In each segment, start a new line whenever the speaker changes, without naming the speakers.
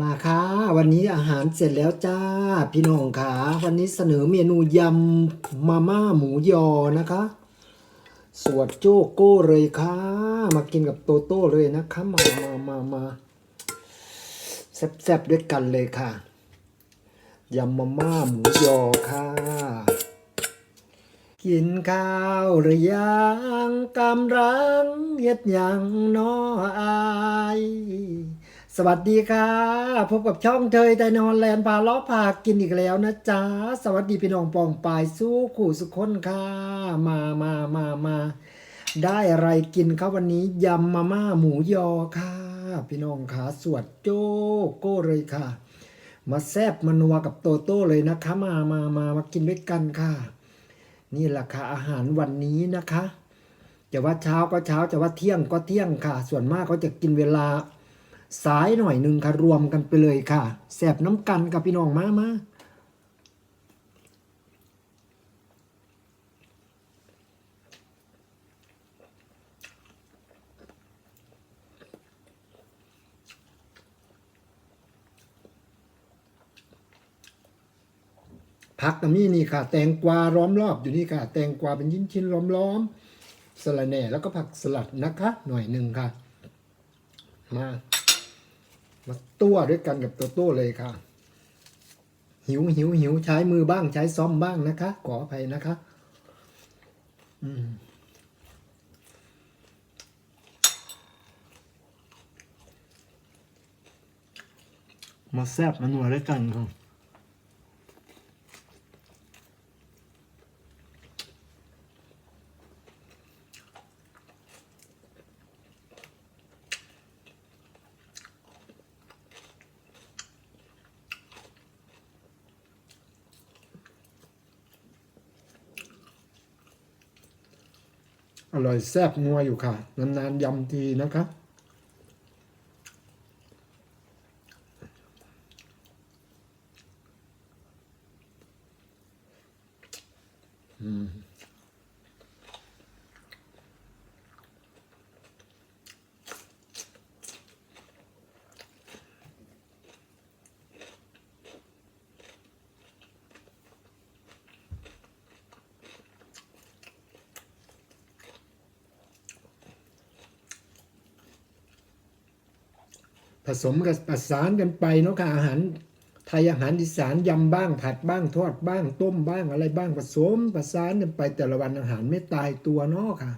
มาค่ะวันนี้อาหารเสร็จแล้วจ้า พี่น้องค่ะวันนี้เสนอเมนูยำมาม่าหมูยอนะคะ สวดโจโก้เลยค่ะ มากินกับโตโต้เลยนะคะมามามามาแซ่บๆด้วยกันเลยค่ะยำมาม่าหมูยอค่ะ กินข้าวหรือยังกำลังเฮ็ดยังน้ออาย สวัสดีค่ะ พบกับช่องเทยแต่นอนแลนพาล้อพากินอีกแล้วนะจ๊ะ สวัสดีพี่น้องปองปายสู้ขู่สุขคนค่ะ มามามามาได้อะไรกินครับวันนี้ยำมาม่าหมูยอค่ะ พี่น้องขาสวดโจโก้เลยค่ะ มาแซบมานัวกับโตโต้เลยนะคะ มามามามากินด้วยกันค่ะ นี่แหละค่ะอาหารวันนี้นะคะจะว่าเช้าก็เช้าจะว่าเที่ยงก็เที่ยงค่ะ ส่วนมากเขาจะกินเวลา สายหน่อยหนึ่งค่ะรวมกันไปเลยค่ะแสบน้ำกันกับพี่น้องมามาผักนี่นี่ค่ะ แตงกวาล้อมรอบอยู่นี่ค่ะ แตงกวาเป็นชิ้นชิ้นๆล้อมล้อมๆสะระแหน่แล้วก็ผักสลัดนะคะ หน่อยหนึ่งค่ะ มา มาตัวด้วยกันกับตัวตัวเลยค่ะ หิวหิวหิวใช้มือบ้างใช้ซ้อมบ้างนะคะ ขออภัยนะคะ อืมมาแซบมาหนัวด้วยกันค่ะ อร่อยแซ่บนัวอยู่ค่ะ นานๆยำทีนะคะอืม ผสมกับประสานกันไปเนาะค่ะอาหารไทยอาหารอีสานยำบ้างผัดบ้างทอดบ้าง ต้มบ้างอะไรบ้างผสมประสานกันไปแต่ละวันอาหารไม่ตายตัวเนาะค่ะ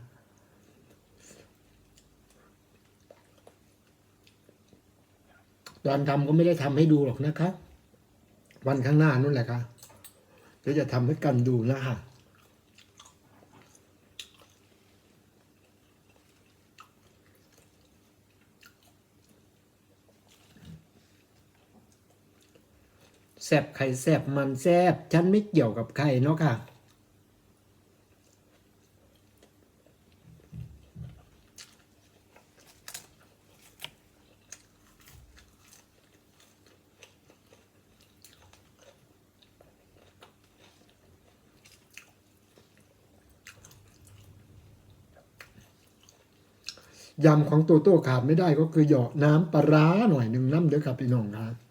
ตอนทำก็ไม่ได้ทำให้ดูหรอกนะคะ วันข้างหน้านู่นแหละค่ะเดี๋ยวจะทำให้กันดูนะค่ะ แซบไข่แซบมันแซบฉันไม่เกี่ยวกับใครเนาะค่ะ ยำของโตโต้ขาดไม่ได้ก็คือหยอกน้ำปลาร้าหน่อยหนึ่งน้ำเด้อครับพี่น้องครับ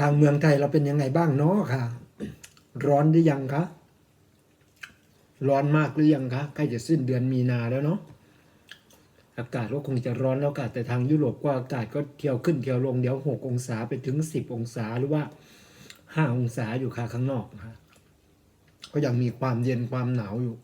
ทางเมืองไทยเราเป็นยังไงบ้างเนาะค่ะ ร้อนหรือยังคะร้อนมากหรือยังคะใกล้จะสิ้นเดือนมีนาแล้วเนาะอากาศก็คงจะร้อนแล้วค่ะแต่ทางยุโรปก็อากาศก็เที่ยวขึ้นเที่ยวลงเดี๋ยวหกองศาไปถึงสิบองศาหรือว่าห้าองศาอยู่ค่ะข้างนอกนะคะก็ยังมีความเย็นความหนาวอยู่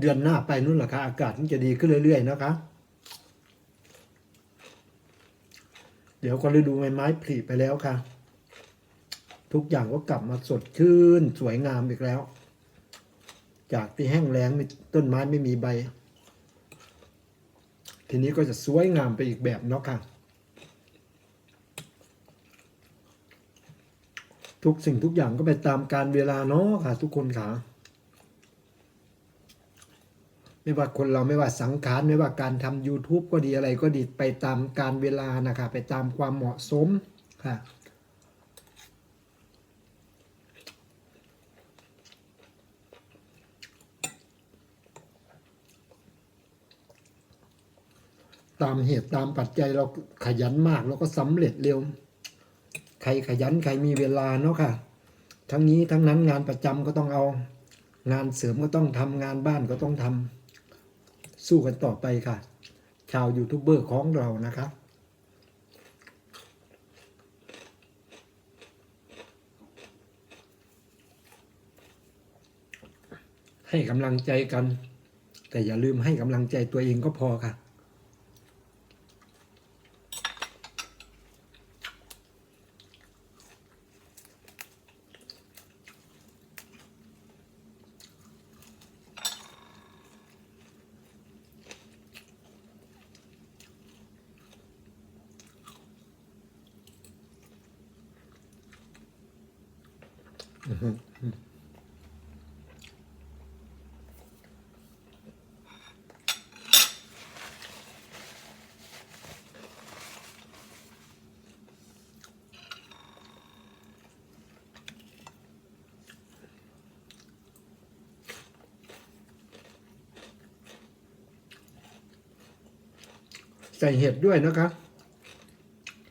เดือนหน้าไปนู่นแหละค่ะอากาศมันจะดีขึ้นเรื่อยๆนะคะ เดี๋ยวก็ฤดูใบไม้ผลิไปแล้วค่ะ ทุกอย่างก็กลับมาสดชื่นสวยงามอีกแล้ว จากที่แห้งแล้งมีต้นไม้ไม่มีใบ ทีนี้ก็จะสวยงามไปอีกแบบเนาะค่ะ ทุกสิ่งทุกอย่างก็ไปตามการเวลาเนาะค่ะ ทุกคนค่ะ ไม่ว่าคนเราไม่ว่าสังขารไม่ว่าการทำ YouTube ก็ดีอะไรก็ดีไปตามการเวลานะคะไปตามความเหมาะสมค่ะตามเหตุตามปัจจัยเราขยันมากแล้วก็สำเร็จเร็ว ใครขยันใครมีเวลาเนาะค่ะ ทั้งนี้ทั้งนั้นงานประจำก็ต้องเอา งานเสริมก็ต้องทำงานบ้านก็ต้องทำ สู้กันต่อไปค่ะ ชาวยูทูบเบอร์ของเรานะคะให้กำลังใจกัน แต่อย่าลืมให้กำลังใจตัวเองก็พอค่ะ ใส่เห็ดด้วยนะคะ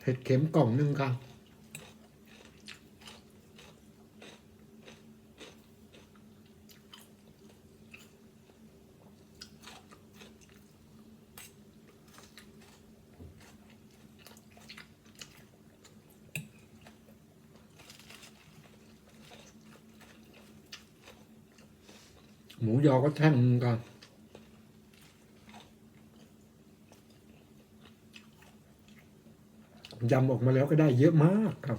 เห็ดเข็มกล่องหนึ่งค่ะ หมูยอก็แท่งหนึ่งค่ะยำออกมาแล้วก็ได้เยอะมากครับ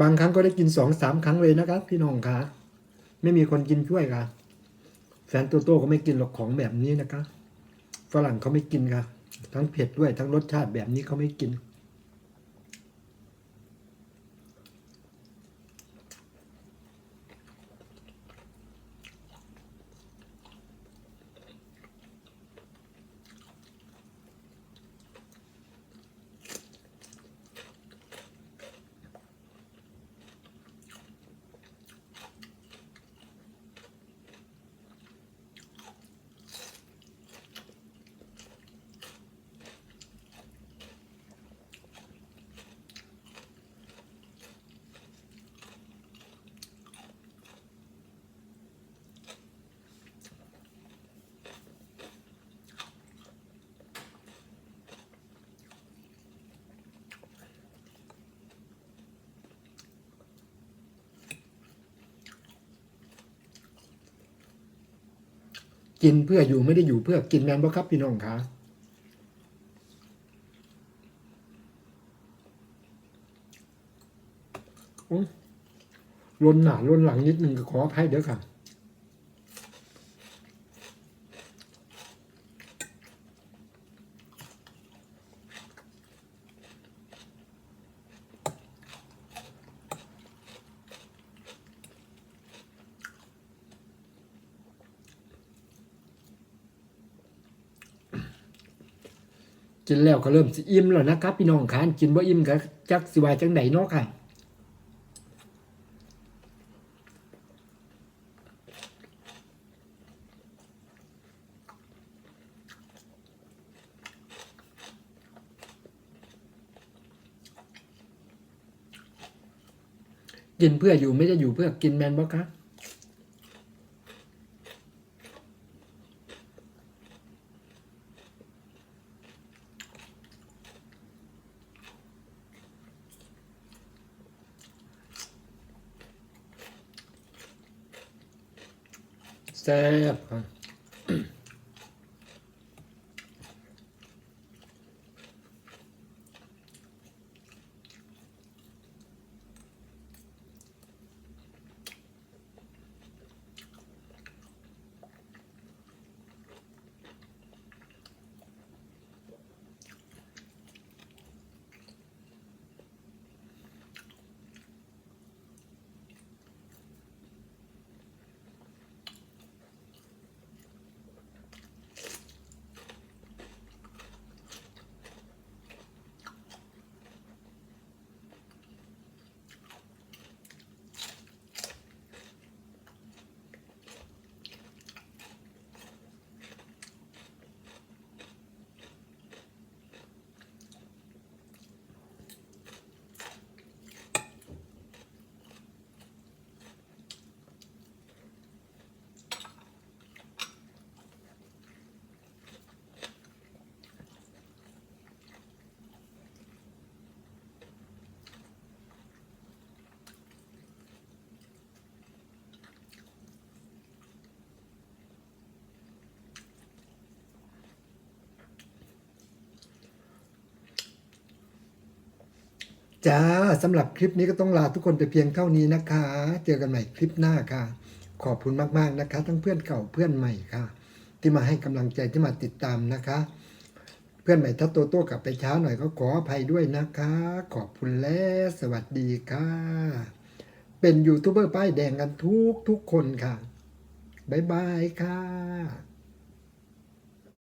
บางครั้งก็ได้กินสองสามครั้งเลยนะครับ พี่น้องคะไม่มีคนกินช่วยค่ะ แฟนตัวโตก็ไม่กินหรอกของแบบนี้นะคะ ฝรั่งเขาไม่กินค่ะ ทั้งเผ็ดด้วยทั้งรสชาติแบบนี้เขาไม่กิน กินเพื่ออยู่ไม่ได้อยู่เพื่อกินแมนบ่ครับพี่น้องคะล้นหนาลนหลังนิดนึงก็ขออภัยเด้อค่ะ กินแล้วก็เริ่มสิอิ่มแล้วนะครับพี่น้องคะกินบ่อิ่มก็จักสิว่าจังไดเนาะค่ะกินเพื่ออยู่ไม่ได้อยู่เพื่อกินแมนบ่คะ แจ้าสำหรับคลิปนี้ก็ต้องลาทุกคนไปเพียงเท่านี้นะคะ เจอกันใหม่คลิปหน้าค่ะ ขอบคุณมากๆนะคะ ทั้งเพื่อนเก่าเพื่อนใหม่ค่ะ ที่มาให้กำลังใจที่มาติดตามนะคะ เพื่อนใหม่ถ้าโตโต้กลับไปช้าหน่อยก็ขออภัยด้วยนะคะ ขอบคุณและสวัสดีค่ะ เป็นยูทูบเบอร์ป้ายแดงกันทุกทุกคนค่ะบ๊ายบายค่ะ